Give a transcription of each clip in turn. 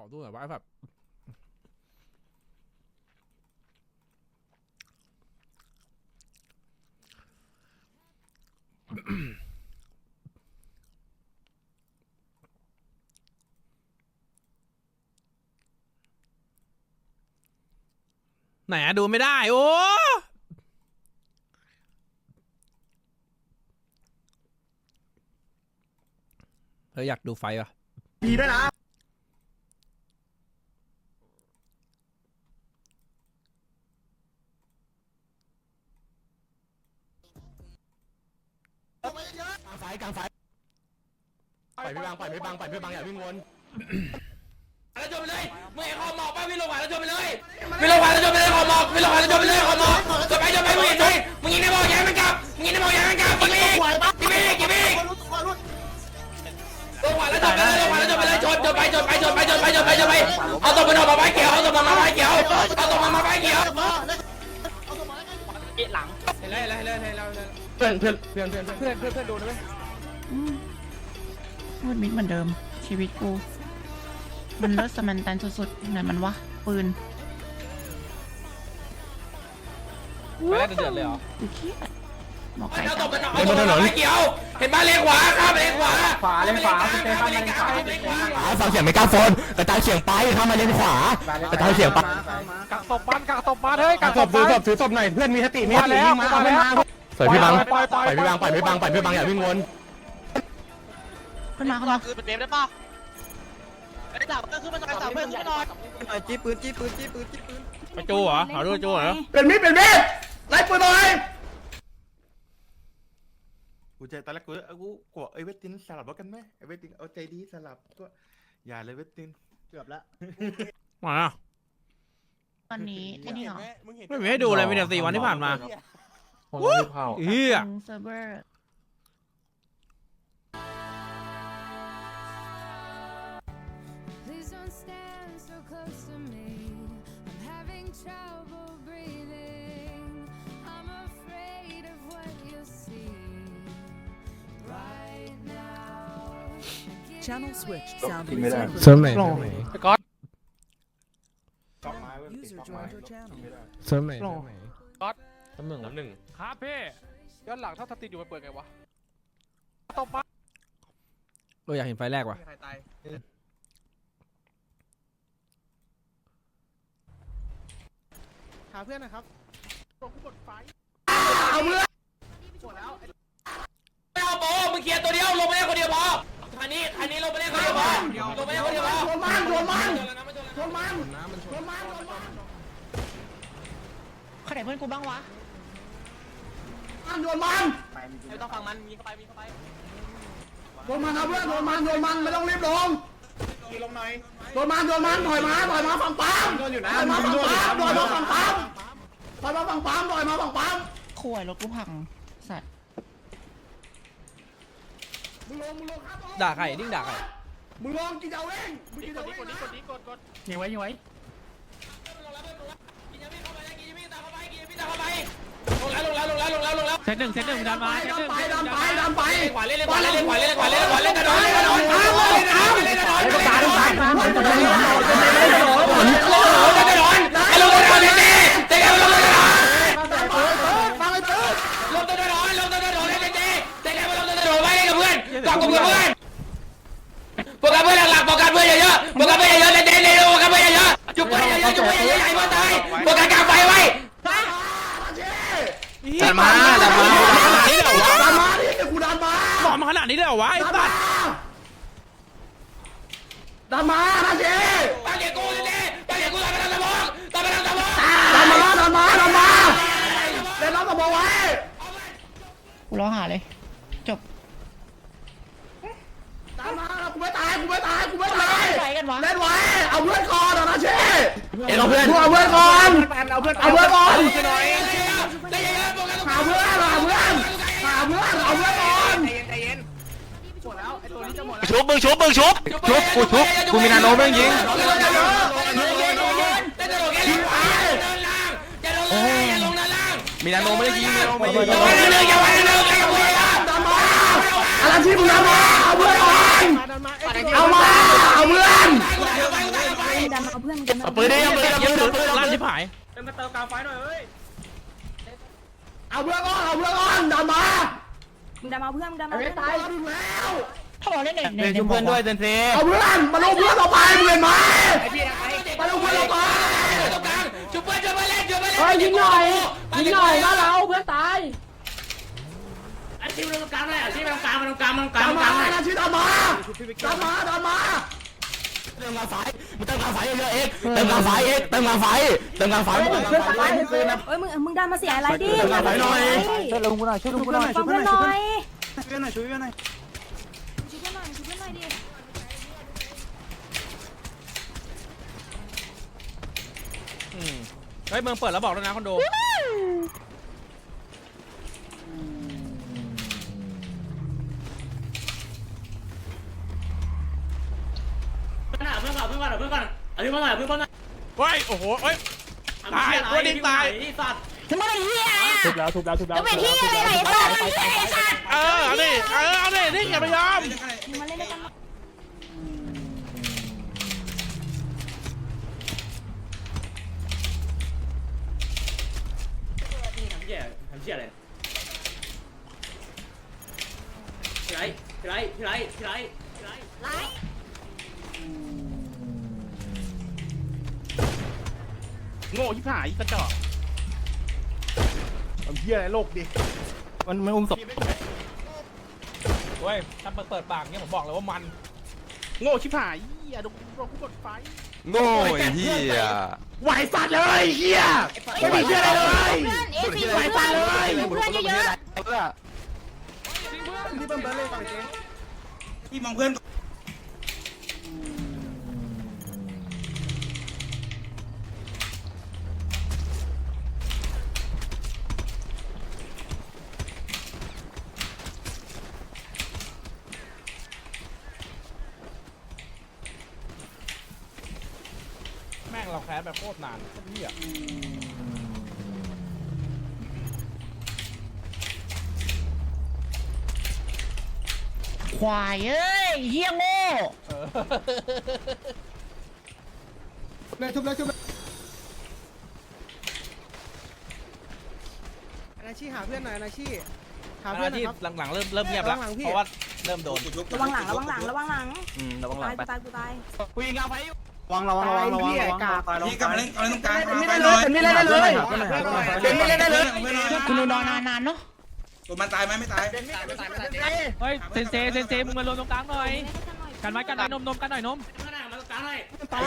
อดูหน่อยว่าแบบไหนอะดูไม่ได้ โอ้เธออยากดูไฟป่ะมีด้วยนะ ไฟกลางไฟ ปล่อยพี่บังปล่อยพี่บังปล่อยพี่บังอย่าวิ่งวนแล้วจบไปเลยมึงเห็นขอบหมอกป่ะวิ่งลงหวานแล้วจบไปเลยวิ่งลงหวานแล้วจบไปเลยขอบหมอกวิ่งลงหวานแล้วจบไปเลยขอบหมอกจบไปจบไปมึงเห็นไหมมึงยิงในหมอกยังมันกลับมึงยิงในหมอกยังมันกลับยิงไปอีกยิงไปอีกยิงไปอีกลงหวานแล้วจบไปเลยลงหวานแล้วจบไปเลยชนจบไปจบไปจบไปจบไปจบไปจบไปเอาตัวมันออกมาไม้เขียวเอาตัวมันมาไม้เขียวเอาตัวมันมาไม้เขียวหลังเห็นเลยเห็นเลยเห็นเลยเห็นเลยเพื่อนเพื่อนเพื่อนเพื่อนเพื่อนเพื่อนเพื่อนโดนไหม อืมมืดมิดเหมือนเดิม ชีวิตกู มันเลิศสมันตันสุดๆไหนมันวะ ปืนไม่ได้เดือดเลยเหรอกูเครียดหมอไก่เอาจัตัวบมันเอาตัวมันมาไม้เขียว เห็นบ้านเลนขวาครับเลนขวาขวาเลนขวาเลนขวาเลนขวาเลนขวาฟังเสียงไม่กล้าโฟนกระจายเสียงไปเข้ามาเลนขวากระจายเสียงไปกักศพบ้านกักศพบ้านเฮ้ยกักักกศศพพถือศบ้านพถือศพหน่อยเพื่อนมีสติมีสติมาแล้ววิ่งมาเอามาเพื่อนแล้วมาสวยพี่บังปล่อยปล่อยปล่อยพี่บังปล่อยพี่บังปล่อยพี่บังอย่าวิ่งวน ขึ้นมาขึ้นมาคือเป็นเดฟได้ป่ะไอ้สาวก็คือมันจะสาวเพื่อนขึ้นหน่อยจี้ปืนจี้ปืนจี้ปืนจี้ปืนไปจูเหรอเอาดูจูเหรอเป็นมีดเป็นมีดไล่ปืนหน่อยกูใจตอนแรกกูเอ้ยกูกลัวไอ้เวทตินสลับรถกันไหมไอ้เวทตินเอาใจดีสลับก็อย่าเลยเวทตินเกือบแล้วมาอะตอนนี้ไอ้นี่เหรอไม่มีให้ดูเลยมีแต่สี่วันที่ผ่านมาเฮียตรงเซิร์ฟเวอร์ close to me. I'm having trouble breathing. I'm afraid of what you'll see right now. Channel switched. Sound ไม่ได้ resumed. เสริมไหนก๊อต User joined your channel. เสริมไหนก๊อตน้ำหนึ่งน้ำหนึ่งครับพี่ย้อนหลังถ้าติดอยู่มันเปิดไงวะตบบ้านเอออยากเห็นไฟแรกว่ะใครตายาเพื่อนนะครับตัวผู้กดไฟเอามือไม่เอาโบมึงเคลียร์ตัวเดียวลงไปได้คนเดียวพอคันนี้คันนี้ลงไปได้คนเดียวพอลงไปได้คนเดียวพอโดนมันโดนมันโดนมันโดนมันโดนมันใครไหนเพื่อนกูบ้างวะโดนมันไม่ต้องฟังมันมีเข้าไปมีเข้าไปโดนมันครับเพื่อนโดนมันโดนมันไม่ต้องรีบลง ลงหน่อยโดนมันโดนมันถอยมาถอยมาฝั่งปั๊มโดนอยู่นะถอยมาฝั่งปั๊มถอยมาฝั่งปั๊มถอยมาฝั่งปั๊มถอยมาฝั่งปั๊มข่วยรถกูพังสัตว์มึงลงมึงลงครับด่าใครดิ้งด่าใครมึงลงกินเอาเองมึงกินเอาเองนะยิงไว้ยิงไว้ ลง แล้วลงแล้วลงแล้วลงแล้วลงแล้วเซตหนึ่งเซตหนึ่งดันมาดันไปดันไปดันไปขวาเล่นขวาเล่นขวาเล่นขวาเล่นขวาเล่นกระโดดกระโดดเอาเลยเอาเลยกระโดดกระโดดกระโดดกระโดดกระโดดกระโดดไอ้ลงกระโดดเต้เต้ลงกระโดดฟังไอ้ปืนลงกระโดดลงกระโดดเต้เต้เต้ลงกระโดดไว้กับเพื่อนกอบกับเพื่อนโปรแกรมเพื่อนหลักๆโปรแกรมเพื่อนเยอะๆโปรแกรมเพื่อนเยอะๆเต้เต้โปรแกรมเพื่อนเยอะๆจุกเพื่อนเยอะๆจุกเพื่อนเยอะๆใหญ่เพื่อนตายโปรแกรมกลางไฟไว้ดั นมาดันมานี่เหรอวะดันมาดิกูดันมาหลอมมาขนาดนี้เลยเหรอวะไอ้ดันสัมาสดันมาดันเจตาเกียกูเต้ตาเกียกูตาไปทางสมองตาไปทางสมองดันมาดันมาดันมาเล่นน้ำสมองไว้กูร้องหาเลยจบดันมากูไม่ตายกูไม่ตายกูไม่ตายไปกันวะเล่นไว้เอาเพื่อนก่อนนะเชเอ็นเอาเพื่อนเอาเพื่อนก่อนเอาเพื่อนเอาเพื่อนก่อน เพื่อนหาเพื่อนหาเพื่อนเอาเพื่อนก่อนชุบมึงชุบมึงชุบชุบกูชุบกูมีนาโนแม่งยิงมีนาโนไม่ได้ยิงมีนาโนไม่ได้ยิงอย่าไปเรื่องอย่าไปเรื่องอย่าไปเรื่องอะไรที่มึงทำมาเอาเพื่อนก่อนเอาเมาเอาเพื่อนเอาปืนได้ยังปืนได้ยังปืนลั่นชิบหายเป็นมาเติมกลางไฟหน่อยเฮ้ย เอาเพื่อนก่อนเอาเพื่อนก่อนดันมามึงดันมาเพื่อนมึงดันมาไอ้เพื่อนตายถึงแล้วเขาบอกเล่นในในเพื่อนเพื่อนด้วยเซนเซเอาเพื่อนมาลงเพื่อนเราไปมึงเห็นไหมมาลงเพื่อนเราไปตรงกลางจุบเพื่อนจุบเพื่อนเล่นจุบเพื่อนเล่นเฮ้ยยิงหน่อยยิงหน่อยมาเราเพื่อนตายอาชีพตรงกลางเลยอาชีพตรงกลางตรงกลางตรงกลางดัตนรงกมาลางเลยนะชื่อดันมาดันมาดันมาเติ มกลางไฟมึงเติมกลางไฟเยอะๆเอ็กเติมกลางไฟเอ็กเติมกลางไฟเติมกลางไฟมึงเติมกลางไฟเอ้ยมึงมึงดันมาเสียอะไรดิเติมกลางไฟหน่อยช่วยลุงกูหน่อยช่วยลุงกูหน่อยฟังเพื่อนหน่อยช่วยเพื่อนหน่อยช่วยเพื่อนหน่อยช่วยเพื่อนหน่อยช่วยเพื่อนหน่อยดิอืมเฮ้ยเมืองเปิดแล้วบอกแล้วนะคอนโด เพื่อนก่อนเพื่อนก่อนเพื่อนก่อนเพื่อนก่ อนอาชีพเพื่อนก่อนเพื่อนก่อนเฮ้ยโอ้โหเฮ้ย ตายตัวดิ้งตายสัตว์ทำไมเฮียทุบแล้วทุบแล้วทุบแล้วจะเป็นเฮียอะไรไหนสัตว์เฮียอะไรสัตว์เออเอาดิเออเอาดินี่อย่าไปยอมมึงมาเล่นด้วยกันทำเชี่ยทำเชี่ยอะไรพี่ไรพี่ไรพี่ไรพี่ไร ง่ชิบหายกระจอกทำเหี้ยอะไรโลกดิมันมันอุ้มศพเว้ยถ้าเปิดเปิดปากเงี้ยผมบอกเลยว่ามัน โง่ชิบหายเหี้ยดูดูกูกดไฟโง่ไอ้เหี้ย ไหวสัตว์เลยเฮียไม่มีเฮียอะไรเลยเพื่อนเอซีเพื่อนเพื่อนเพื่อนเยอะที่เบิ้มเบิ้มเลยก่อนเจ๊พี่มองเพื่อน แม่งเราแคสแบบโคตรนานเฮียควายเอ้ยเฮียโง่เลยทุบเลยทุบเลยนาชีหาเพื่อนหน่อยนาชีหาเวเพื่อลานหน่อที่ยครับ หลังๆเริ่มเริ่มเงียบแล้วหลังๆพี่ เพราะว่าเริ่มโดนระวังหลังระวังหลังระวังหลังอืมระวังหลัตางยไปกูตายกูตาย กูยิงกลางไฟอยู่ ระวังระวังระวังระวังระวังพี่กลับมาเล่นเอาเล่นตรงกลางไม่ได้เลยไม่ได้เลยไม่ได้เลยคุณดูนอนนานๆเนาะตัวมันตายไหมไม่ตายเฮ้ยเซนเซเซนเซมึงมารวมตรงกลางหน่อยกันไว้กันหน่อยนมนมกันหน่อยนมข้างหน้ามาตรงกลางเลย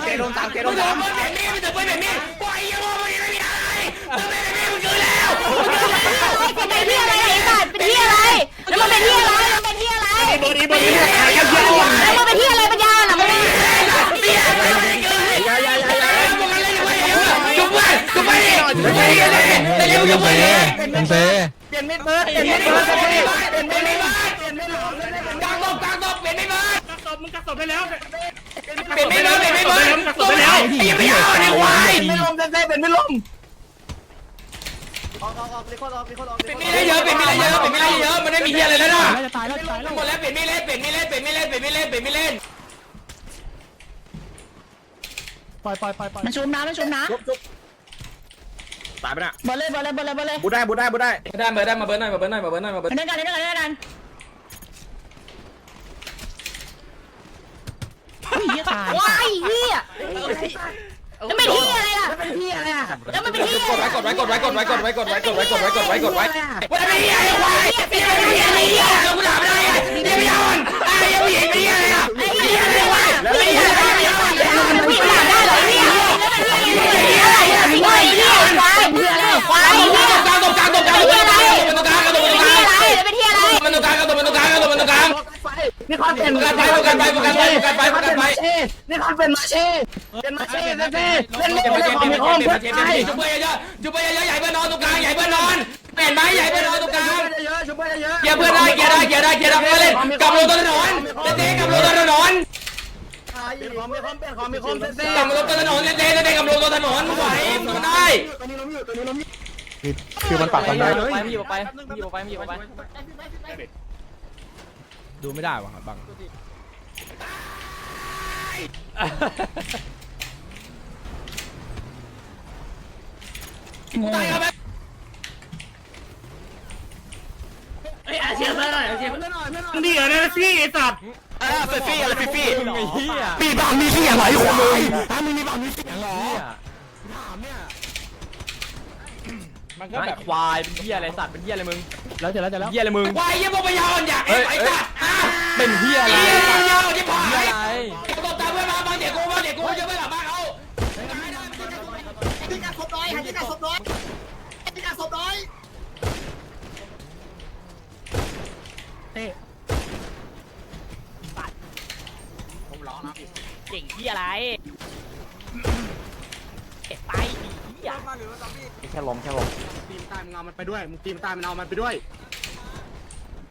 เจโดนตามเจโดมึงนโดตานมมึงแบบนี้มึงจะไปแบบนี้ปล่อยยังมึงยังไม่มีอะไรมึงเป็นแบบนี้มึงเกินแล้วมึงเกินแล้วเป็นที่อะไรไอ้สัตว์เป็นที่อะไรแล้วมันเป็นที่อะไรมันเป็นที่อะไรบอดี้บอดี้หายกันเยอะแล้วมันเป็นที่อะไรปัญญาหรอมันเป็นที่อะไร เบี้ยมึงเกินเลย ยายายายา มึงอะไรอยู่วะจุ๊บไปจุ๊บไปดิจุ๊บไปดิ แต่เร็วจุ๊บไปดิเซนเซเปลี่ยนมิดเบิร์ดเปลี่ยนมิดเบิร์ดเปลี่ยนไม่บ้านเปลี่ยนไม่บ้านเปลี่ยนไม่บ้านกลางตบกลางตบเปลี่ยนไม่บ้านตบมึงกัดตบได้แล้วเปลี่ยนไม่บ้านเปลี่ยนไม่บ้านตบไปแล้วไอ้ยังไม่เอาเนี่ยควายไม่ลมเต้นเป็นไม่ลมเปลี่ยนไม่ได้เยอะเปลี่ยนไม่ได้เยอะเปลี่ยนไม่ได้เยอะมันไม่มีเฮียอะไรแล้วนะจะตายแล้วจะตายแล้วหมดแล้วเปลี่ยนไม่เล่นเปลี่ยนไม่เล่นเปลี่ยนไม่เล่นเปลี่ยนไม่เล่นเปลี่ยนไม่เล่นปล่อยปล่อยปล่อยปล่อยมันชุมนะมันชุมนะ ตายไปน่ะเบอร์เลยเบอร์เลยเบอร์เลยเบอร์เลยบูได้บูได้บูได้ได้มาได้มาเบิร์นหน่อยมาเบิร์นหน่อยมาเบิร์นหน่อยมาเบิร์นเล่นกันเล่นกันเล่นกันอุ้ยเฮียตายว้ายเฮียแล้วเป็นที่อะไรอะเป็นที่อะไรอะแล้วมันเป็นที่กดไว้กดไว้กดไว้กดไว้กดไว้กดไว้กดไว้กดไว้กดไว้กดไว้กดไว้ว่าไม่เฮียไอ้ควายไม่เฮียไม่เฮียไม่เฮียเราถามอะไรอะยังไม่ยอมไอ้ยังไม่เห็นไม่เฮียอะไรอะไม่เฮียอะไรวะไม่เฮียอะไรไม่เฮีย นี่เขาเป็นมาเช่นี่เขาเป็นมาเช่เป็นมาเช่เต้เต้เล่นเล่นไม่ได้ของมีห้องเพื่อนใช่จุบเบย์เยอะจุบเบย์เยอะใหญ่เพื่อนนอนตรงกลางใหญ่เพื่อนนอนเปลี่ยนไหมใหญ่เพื่อนนอนตรงกลางเกียร์เพื่อนได้เกียร์ได้เกียร์ได้เกียร์ได้เพื่อนเล่นกับรถต้นถนนเต้กับรถต้นถนนของมีคอมเป็นของมีคอมเต้กับรถต้นถนนเต้เต้กับรถต้นถนนไหวมันได้ตัวนี้ล้มอยู่ตัวนี้ล้มอยู่ คือมันปักกันได้ไปมันอยู่ไปมันอยู่ไปมันอยู่ไปดูไม่ได้ว่ะบังชโง่ตายครับดีอะนะพี่ไอ้สัตว์อ่าเฟฟี่อะไรเฟฟี่ปีบังมีเสียงเหรอไอ้ควายถ้ามึงมีบังมีเสียงเหรอถามเนี่ย มันก็แบบควายเป็นเหี้ยอะไรสัตว์เป็นเหี้ยอะไรมึงแล้วเจอแล้วเจอแล้วเหี้ยอะไรมึง วายยี่พวกพยาอ่อนอยากไอ้ไอ้สัตว์อะเป็นเหี้ยอะไรเหี้ยยาวที่ผายเหี้ยอะไรตบตาเพื่อนมาบางเด็กกูบางเด็กกูจะไม่หลับบ้านเขาที่การศพน้อยหาที่การศพน้อยที่การศพน้อยเก่งที่อะไรไปดีอะ แค่ล้มแค่ล้มตีมตายมึงเอามันไปด้วยมึงตีมตายมันเอามันไปด้วย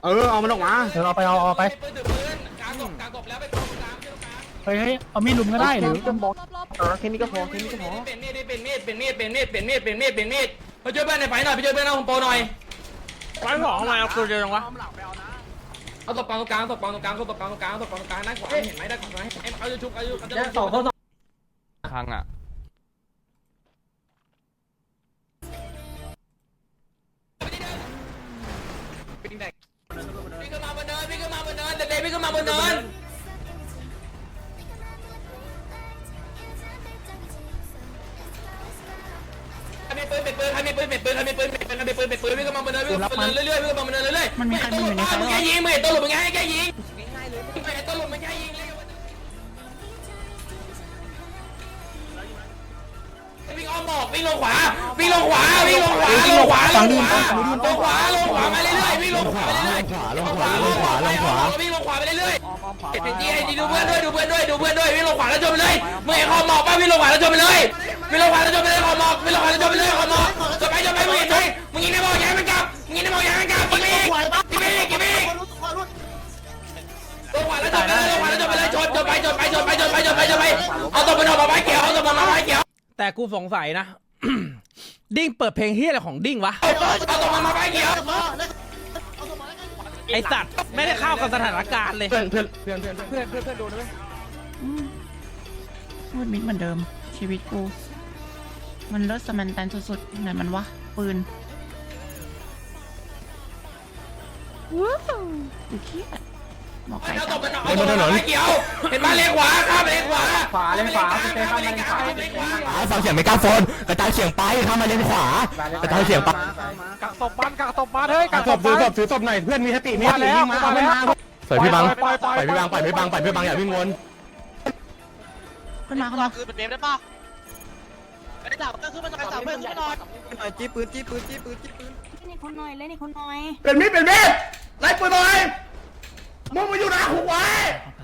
เออเอามันออกมาเดี๋ยวเอาไปเอาเอาไปปืนถือปืนกลางกบกลางกบแล้วไปกองกลางเฮ้ยเฮ้ยเอามีดลุมก็ได้หรือเออแค่นี้ก็พอแค่นี้ก็พอเป็นมีดเป็นมีดเป็นมีดเป็นมีดเป็นมีดเป็นมีดเป็นมีดมาช่วยเพื่อนในไฟหน่อยไปช่วยเพื่อนเอาโปรหน่อยไว้หอทำไมเอาตัวเดียวจังวะเอาตบกลางตรงกลางตบกลางตรงกลางตบกลางตรงกลางตบกลางตรงกลางด้านขวาเห็นไหมด้านขวาเอาจุกเอาจุกเอาจุกสองเขาสองครั้งอะ ยู่ในไฟมึงวะแค่ยิงมึงเห็นตลุดมึงแค่แค่ยิงง่ายๆเลยมึงเห็นตัวหลุดมึงแค่ยิงเลยวิ่งอ้อมบอกวิ่งลงขวาวิ่งลงขวาวิ่งลงขวาลงขวาลงขวาลงขวาลงขวาไปเรื่อยๆวิ่งลงขวาไปเรื่อยๆขวาลงขวาลงขวาลงขวาวิ่งลงขวาไปเรื่อยๆเอ็นจีไอจีดูเพื่อนด้วยดูเพื่อนด้วยดูเพื่อนด้วยวิ่งลงขวาแล้วจมไปเลยเมื่อไอ้คอหมอกป่ะวิ่งลงขวาแล้วจมไปเลยวิ่งลงขวาแล้วจมไปเลยคอหมอกวิ่งลงขวาแล้วจมไปเลยคอหมอกจมไปจมไปมึงเห็นไหมมึงยิงในบอลย้ายมันกลับมึงยิงในบอลย้ายมันกลับยิงไปอีกยิงไปอีกยิงไปอีก ลงขวาแล้วจมไปเลยลงขวาแล้วจมไปเลยชนจมไปจมไปจมไปจมไปจมไปจมไปเอาตัวมันออกมาไม้เขียวเอาตัวมันมาไม้เขียวแต่กูสงสัยนะ ดิ้งเปิดเพลงเฮียอะไรของดิ้งวะ เอาตัวมันมาไม้เขียวไอสัตว์ไม่ได้เข้ากับสถานการณ์เลย เพื่อนเพื่อนเพื่อนเพื่อนเพื่อนเพื่อนเพื่อนเพื่อนโดนด้วยอืมมืดมิดเหมือนเดิม ชีวิตกู มันเลิศสมันตันสุดๆไหนมันวะ ปืนว้าวกูเครียด บอกไก่เอาจัตัวบมันเอาตัวมันมาไม้เขียว เห็นไหมเลนขวาข้ามเลนขวา ขวาเลนขวาเซข้ามเลนขวาขวาฟังเสียงไม่กล้าโฟนกระจายเสียงไปเข้ามาเลนขวากระจายเสียงไปกักศพบ้านกักศพบ้านเฮ้ยกักศศพพซื้อศบ้านพซื้อศพหน่อยเพื่อนมีสติมีสติแล้ววิ่งมาเอาไม่มาใส่พี่บังปล่อยปล่อยปล่อยพี่บังปล่อยพี่บังปล่อยพี่บังอย่าวิ่งวนขึ้นมาขึ้นมาคือเป็นเวฟได้ป่ะไอ้สาวเพื่อนขึ้นมาหน่อยสาวเพื่อนขึ้นมาหน่อยจี้ปืนจี้ปืนจี้ปืนจี้ปืนเล่นอีกคนหน่อยเล่นอีกคนหน่อยเป็นมีดเป็นมีดไล่ปืนหน่อย มึงมาอยู่หน้าคุกไว้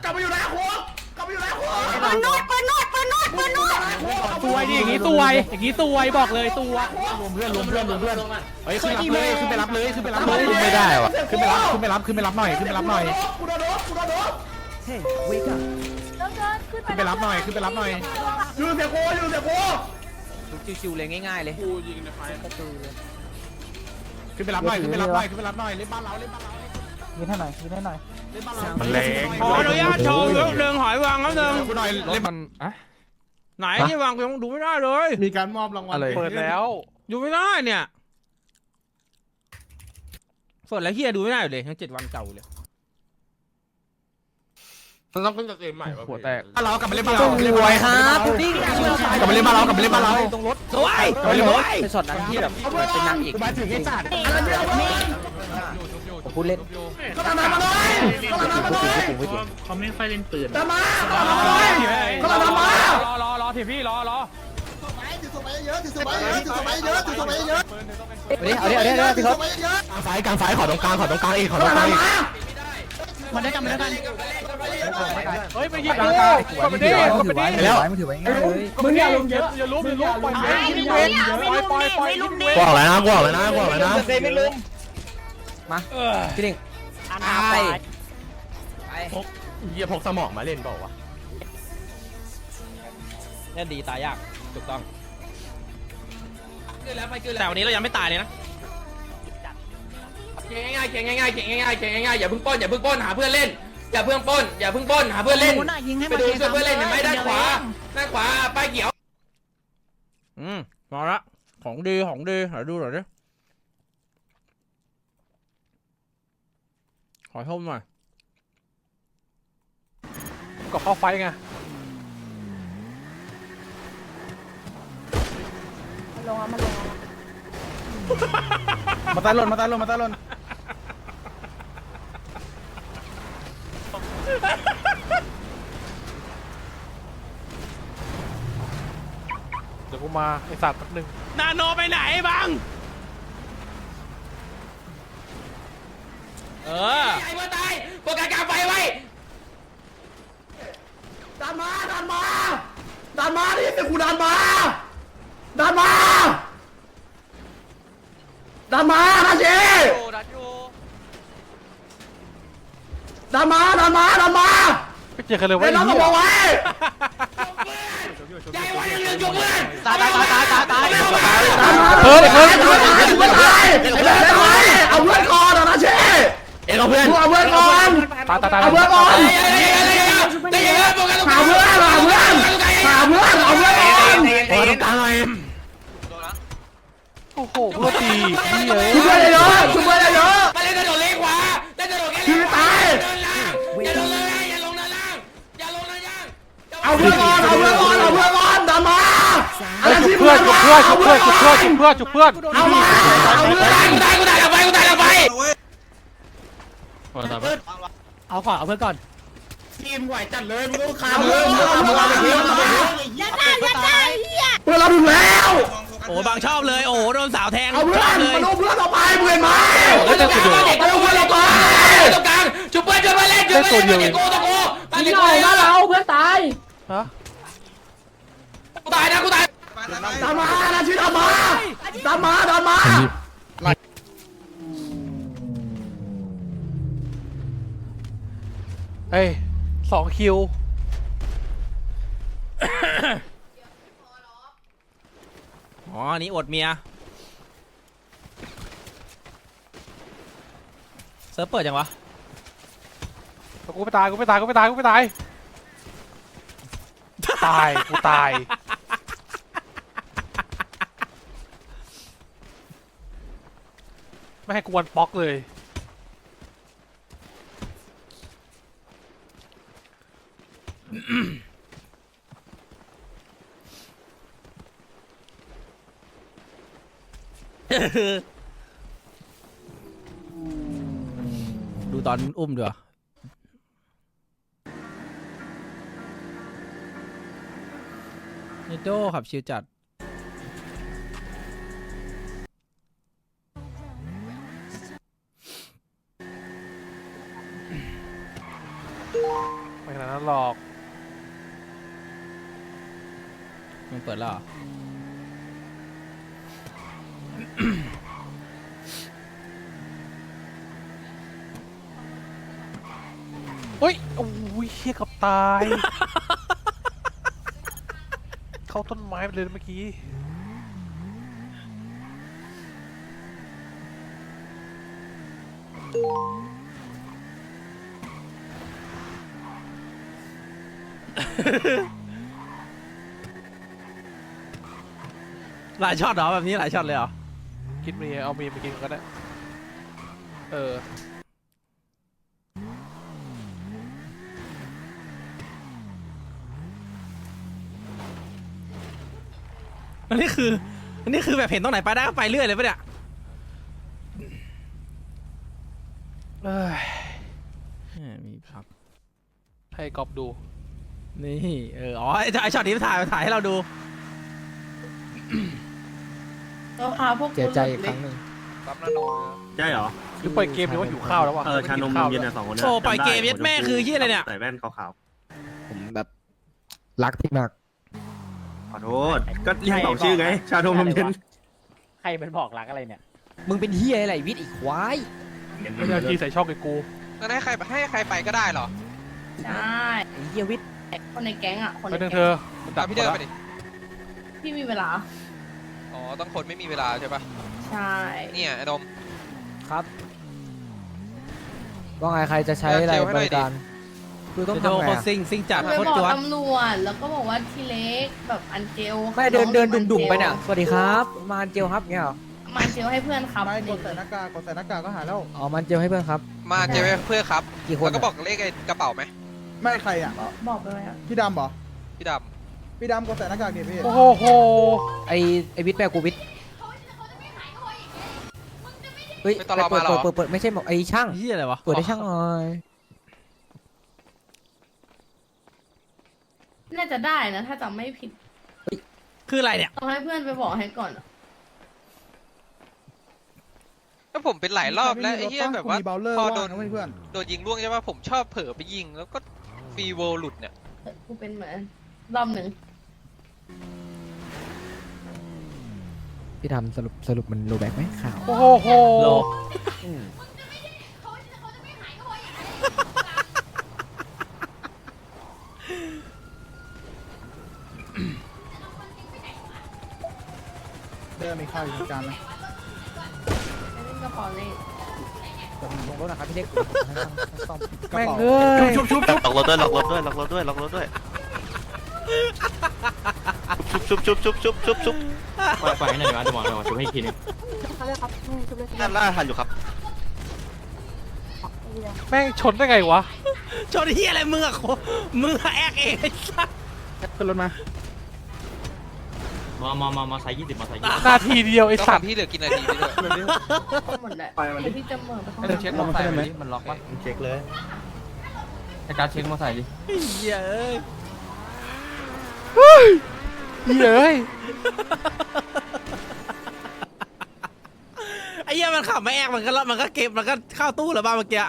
กลับมาอยู่หน้าคุกกลับมาอยู่หน้าคุกปืนนวดปืนนวดปืนนวดปืนนวดซวยดิอย่างงี้ซวย อย่างงี้ซวยบอกเลยซวยรวมเพื่อนรวมเพื่อนรวมเพื่อนเฮ้ยขึ้นรับเลยขึ้นไปรับเลยขึ้นไปรับเลยไม่ได้วะขึ้นไปรับขึ้นไปรับขึ้นไปรับหน่อยขึ้นไปรับหน่อยกูโดนโดนกูโดนโดนขึ้นไปรับหน่อยขึ้นไปรับหน่อยยืนเสียโคยืนเสียโคชิวๆเลยง่ายๆเลยขึ้นไปรับหน่อยขึ้นไปรับหน่อยขึ้นไปรับหน่อยเล่นบ้านเราเล่นบ้านเรา ยืนให้หน่อยยืนให้หน่อยมันแรงขออนุญาตโชว์เรื่องเรื่องหอยวางครับหนึ่งกูหน่อยเล่นมันอะไหนที่วางกูยังดูไม่ได้เลย มีการมอบรางวัลเปิดแล้วดูไม่ได้เนี่ยสดแล้วเฮียดูไม่ได้อยู่เลยทั้งเจ็ดวันเก่าเลยมันต้องขึ้นจากเกมใหม่วะหัวแตกบ้านเรากลับมาเล่นบ้านเราสวยครับกลับมาเล่นบ้านเรากลับมาเล่นบ้านเราตรงรถสวยกลับมาเล่นบ้านเราเป็นช็อตนั้นที่แบบเหมือนเป็นนางเอกกูมาถึงไอ้สัตว์ผม พูดเล่นกำลังทำมาหน่อยกำลังทำมาหน่อยเขาไม่ค่อยเล่นปืนจะมากำลังทำมาหน่อยกำลังทำมารอรอรอทีพี่รอรอถือศพไปเยอะถือศพไปเยอะถือศพไปเยอะถือศพไปเยอะเอาดิเอาดิเอาดิเอาดิพี่ทศเยอะกลางซ้ายกลางซ้ายขอตรงกลางขอตรงกลางอีกขอกตรำลังงกลางทำอีกมามาด้วยกันมาด้วยกันเฮ้ยไปหยิบหลังคากดไปดิกดไปดิไปแล้วมึงอย่าลุมเยอะอย่าลุมอย่าลุมปล่อยเว้นไม่เว้นลุมปล่อยปล่อยปล่อยไม่ลุมเว้นกวางแล้วนะกวางแล้วนะกวางแล้ วนะพี่ดิ่งตายเฮียพกสมองมาเล่นเปล่าวะเนี่ยดีตายยากถูกต้องเกินแล้วไปเกินแล้วแต่วันนี้เรายังไม่ตายเลยนะเก่งง่ายๆเก่งง่ายๆเก่งง่ายๆเก่งง่ายๆอย่าเพิ่งป้นอย่าเพิ่งป้นหาเพื่อนเล่น อย่าเพิ่งป้นอย่าเพิ่งป้นหาเพื่อนเล่นหนูน่ะยิงให้ไปมันดูแค่เพื่อนเล่นเห็นไหมด้านขวาเดียวเองด้านขวาป้ายเขียว อืมรอละของดีของดีไหนดูหน่อยดิ อชมหน่อยกับเข้าไฟไงลงอะมันลงอะมาตายหล่นมาตายหล่นมาตายหล่นเดี๋ยวกูมาไอสัตว์แป๊บนึงนาโนไปไหนบัง เออ ไอ้เมื่อตายโฟกัสกลางไฟไว้ดันมาดันมาดันมาดิเป็นกูดันมาดันมาดันมานาเจดันอยู่ดันมาดันมาดันมาไม่เจอกันเลยเล่วะนน้องกระบอกไว้ใจไว้ยังเหลือจบเพื่อนตายตายตายตายตายตายดันมาเฮ้ยเฮ้ยดันมาเพื่อนตายเล่นไว้เอาเพื่อนก่อนนาเจ เอ็งเอาเพื่อนมึงเอาเพื่อนก่อนตายตายตายเอาเพื่อนก่อนได้ยังไงโฟกัสหาเพื่อนหาเพื่อนหาเพื่อนเอาเพื่อนก่อนขอตรงกลางหน่อยโอ้โหเพื่อตีนี่เอ้ยช่วยเยอะช่วยเยอะมาเล่นกระโดดเลี้ขวาเล่นกระโดดแค่คือตายเดินล่างอย่าลงเลยอย่าลงเนินล่างอย่าลงเนินล่างเอาเพื่อนก่อนเอาเพื่อนก่อนเอาเพื่อนก่อนดันมาเฮ้ยจุกเพื่อนจุกเพื่อนจุกเพื่อนจุกเพื่อนจุกเพื่อนจุกเพื่อนเอามาเอาเพื่อน เอาก่อนเอาเพื่อนก่อนทีมไหวจัดเลยมึงต้องคาเพื่อนมึงเอาเพื่อนไปทิ้งมาอย่าได้อย่าได้เฮียเพื่อนเราถึงแล้วโอ้บางชอบเลยโอ้โดนสาวแทงเอาเพื่อนชอบเลยมาดูเพื่อนเราไปเพื่อนไหมเอาตรงกลางเอาเอาเพื่อนเราไปตรงกลางจุบเพื่อนจุบเพื่อนเล่นจุบเพื่อนเล่นมาเด็กกูตะกูมาเด็กกูบ้านเราเพื่อนตายฮะกูตายนะกูตายดันมานะชื่อดันมาดันมาดันมา เอ้ยสองคิว อ๋ออันนี้อดเมีย เซิร์ฟเปิดยังวะ กูไม่ตายกูไม่ตายกูไม่ตายกูไม่ตาย ตายกูตาย ไม่ให้กูวันป๊อกเลย ดูตอนอุ้มดีกว่าเนโดขับชิวจัด ไม่ขนาดนั้นหรอกมันเปิดแล้วเหรอ เฮ้ยโอ้ยเฮียกับตาย เข้าต้นไม้ไปเลยเมื่อกี้ หลายช็อตเหรอแบบนี้หลายช็อตเลยเหรอ กินมีเอามีไปกินก็ได้เอออันนี้คืออันนี้คือแบบเห็นตรงไหนไปได้ก็ไปเรื่อยเลยปะเนี่ยเอ้ยแหมมีพักให้กอบดู นี่ เออ อ๋อไอ้ไอ้ช็อตนี้ถ่ายถ่ายให้เราดูเราพาพวกเสียใจอีกครั้งหนึ่งปั๊มนาโนใช่เหรอ คือปล่อยเกมหรือว่าหิวข้าวแล้ววะเออชานมข้าวเย็นแล้เนี่วยสองคนโชว์ปล่อยเกมยัดแม่คือเหี้ยอะไรเนี่ย ใส่แว่นขาวผมแบบรักพี่มาก ๆขอโทษ ก็เรียกสองชื่อไง ชานมนมเย็นใครเป็นบอกรักอะไรเนี่ย มึงเป็นเฮียอะไรวิทย์อีกควายไม่ได้กีใส่ช่องไอ้กูงั้นให้ใครให้ใครไปก็ได้เหรอใช่ไอ้เฮียวิทย์คนในแก๊งอะคนไปในหนึ่งแก๊งเธอมันดัตากมพี่เดินหมไปดดิพี่มีเวลา อ๋อ ต้องคนไม่มีเวลาใช่ปะใช่ เนี่ยไอ้นม ครับ ว่าไงใครจะใช้อะไรเจลให้บหน่อยริดิการ คือต้องโดทำนไงโคอะซิงซิงจัดไปโคตรบอกจวดตำรวจแล้วก็บอกว่าทีเล็กแบบอันเจลไม่เดินเดินน้ดุ่องๆไปเนี่ยสวัสดีครับ มาเจลครับเงี้ยเหรอมาเจลให้เพื่อนครับไม่กดใส่หน้ากากกดใส่หน้ากากก็หายแล้ว อ๋อมันเจลให้เพื่อนครับ มาเจอเพื่อครับ กี่คนแล้วก็บอกเลขไอ้กระเป๋าไหมไม่ใครอะ บอกบอกไปเลยอะพี่ดำเหรอพี่ด พี่ดำกดใส่หน้ากากดิพี่โอ้โห ไอไอวิทย์แปลกูวิทย์เฮ้ยไม่ตลอดมาเหรอ เปิดเปิดเปิดไม่ใช่หมอกไอช่าง เฮียอะไรวะเปิดได้ช่างหน่อยน่าจะได้นะ ถ้าจำไม่ผิดคืออะไรเนี่ย ต้องให้เพื่อนไปบอกให้ก่อนอะำแล้วผมเป็นหลายรอบแล้วไอ้เหี้ยแบบว่ามีเบลเลอร์พอว่าโดนนะเว้ยเพื่อนโดนยิงล่วงใช่ป่ะผมชอบเผลอไปยิงแล้วก็ฟรีโวหลุดเนี่ย เออกูเป็นเหมือนรอบหนึ่ง พี่ทำสรุปสรุปมันโลแบ็กไหมข่าว โอ้โหโลเดินมีข้าวอยู่จานไหมไม่เล่นกระเป๋าเลยลงรถนะครับพี่เล็กซ่อมแม่งเอเอ้ยชุบชุบชุบล็อกรถด้วยล็อกรถด้วยล็อกรถด้วยล็อกรถด้วย ชุบชุบชุบชุบชุบชุบปล่อยปล่อยให้หน่อยวะจะบอกหน่อยว่าช่วยให้อีกทีนึงนั่นล่าทันอยู่ครับแม่งชนได้ไงวะชนเฮียอะไรมึงอะโคมึงอะแอกเองไอ้สัสขึ้นรถมามามามามาใส่ยี่สิบมาใส่ยี่สิบนาทีเดียวไอ้สัสองพี่เหลือกินนาทีไปด้วยหมดแหละไปมันดิพี่จะเหม่อไปข้างเดี๋ยวเช็คมอไซค์ดิมันล็อกปะเช็คเลยไอ้การเช็คมอไซค์ดิเฮียเอ้ย เย้ยไอ้เหี้ยมันขับไม่แอกมันก็ล้วมันก็เก็บมันก็เข้าตู้แล้วบ้าเมื่อกี้